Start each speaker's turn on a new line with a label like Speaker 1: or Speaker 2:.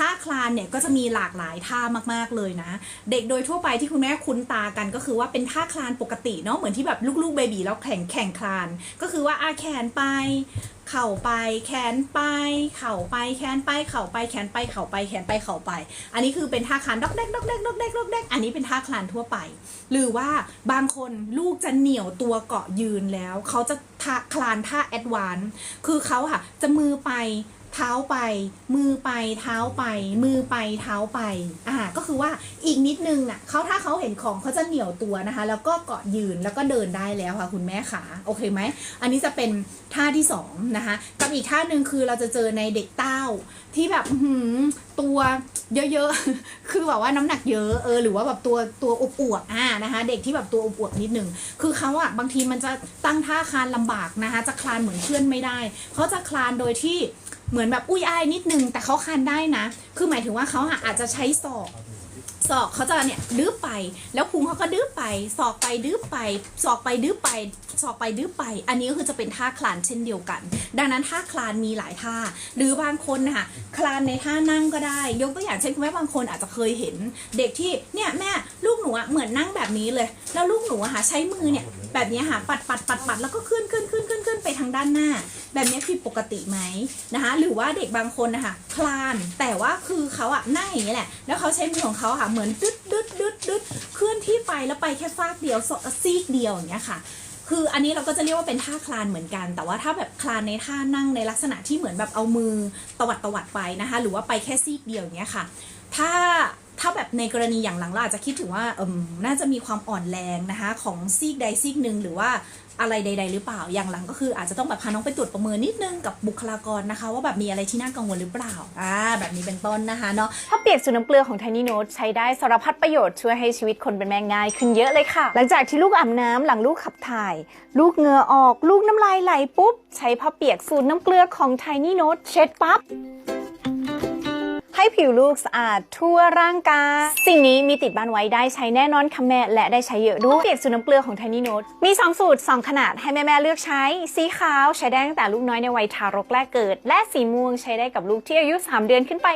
Speaker 1: ท่าคลานเนี่ยก็จะมีหลากหลายท่ามากๆเลยนะ เด็กโดยทั่วไปที่คุณแม่คุ้นตากันก็คือว่าเป็นท่าคลานปกติเนาะเหมือนที่แบบลูกๆเบบีแล้วแข่งแข่งคลาน ก็คือว่าอาแขนไปเข่าไปแขนไป เข่าไปแขนไปเข่าไปแขนไปเข่าไปแขนไปเข่าไป อันนี้คือเป็นท่าคลานดอกเด็กดอกเด็กดอกเด็กดอกเด็กอันนี้เป็นท่าคลานทั่วไป หรือว่าบางคนลูกจะเหนี่ยวตัวเกาะยืนแล้ว เขาจะคลานท่าแอดวานซ์คือเขาค่ะจะมือไป เท้าไป มือไปเท้าไป มือไปเท้าไปอ่าก็คือว่าอีกนิดนึงน่ะเขาถ้าเขาเห็นของเขาจะเหนียวตัวนะคะ แล้วก็เกาะยืนแล้วก็เดินได้แล้วค่ะคุณแม่ขาโอเคไหมอันนี้จะเป็นท่าที่สองนะคะกับอีกท่าหนึ่งคือเราจะเจอในเด็กเต้าที่แบบหืตัวเยอะๆ คือแบบว่าน้ำหนักเยอะเออหรือว่าแบบตัวตัวอวบๆอ่านะคะเด็กที่แบบตัวอวบๆนิดนึงคือเขาอะบางทีมันจะตั้งท่าคลานลำบากนะคะจะคลานเหมือนเพื่อนไม่ได้เขาจะคลานโดยที่ เหมือนแบบอุ้ยอายนิดนึง แต่เขาคานได้นะ คือหมายถึงว่าเขาอาจจะใช้ศอกศอกเขาจะเนี่ยดื้อไป แล้วพุงเขาก็ดื้อไปศอกไปดื้อไปศอกไปดื้อไปศอกไปดื้อไป อันนี้ก็คือจะเป็นท่าคลานเช่นเดียวกัน ดังนั้นท่าคลานมีหลายท่า หรือบางคนนะคะคลานในท่านั่งก็ได้ ยกตัวอย่างเช่นคุณแม่บางคนอาจจะเคยเห็น เด็กที่เนี่ยแม่ลูกหนูอะเหมือนนั่งแบบนี้เลย แล้วลูกหนูอะค่ะใช้มือเนี่ยแบบนี้ค่ะปัดปัดปัดปัดแล้วก็ขึ้นขึ้นขึ้นขึ้นขึ้นไปทางด้านหน้า แบบนี้ผิดปกติไหมนะคะ หรือว่าเด็กบางคนนะคะคลาน แต่ว่าคือเขาอะนั่งอย่างนี้แหละ แล้วเขาใช้มือของเขาค่ะ เหมือนดึดดึดดึดดึดเคลื่อนที่ไปแล้วไปแค่ฟากเดียวซซีกเดียวอย่างเงี้ยค่ะคืออันนี้เราก็จะเรียกว่าเป็นท่าคลานเหมือนกัน แต่ว่าถ้าแบบคลานในท่านั่งในลักษณะที่เหมือนแบบเอามือตวัดตวัดไปนะคะ หรือว่าไปแค่ซีกเดียวอย่างเงี้ยค่ะ ถ้า ถ้าแบบในกรณีอย่างหลังเราอาจจะคิดถึงว่าเอมน่าจะมีความอ่อนแรงนะคะ ของซีกใดซีกหนึ่งหรือว่าอะไรใด ๆ หรือเปล่า อย่างหลังก็คืออาจจะต้องแบบพาน้องไปตรวจประเมินนิดนึงกับบุคลากรนะคะ ว่าแบบมีอะไรที่น่ากังวลหรือเปล่า อ่า แบบนี้เป็นต้นนะคะเนาะ
Speaker 2: ผ้าเปียกสูตรน้ำเกลือของ Tiny Note ใช้ได้สารพัดประโยชน์ช่วยให้ชีวิตคนเป็นแม่ง่ายขึ้นเยอะเลยค่ะ หลังจากที่ลูกอาบน้ำหลังลูกขับถ่าย ลูกเหงื่อออก ลูกน้ำลายไหลปุ๊บ ใช้ผ้าเปียกสูตรน้ำเกลือของ Tiny Note เช็ดปั๊บ ให้ผิวลูกสะอาดทั่วร่างกาย สิ่งนี้มีติดบ้านไว้ได้ใช้แน่นอนค่ะแม่และได้ใช้เยอะด้วยเปียกสูตรน้ำเกลือของ Tiny Note มี 2 สูตร 2 ขนาดให้แม่ๆเลือกใช้ สีขาวใช้ได้ตั้งแต่ลูกน้อยในวัยทารกแรกเกิด และสีม่วงใช้ได้กับลูกที่อายุ 3 เดือนขึ้นไป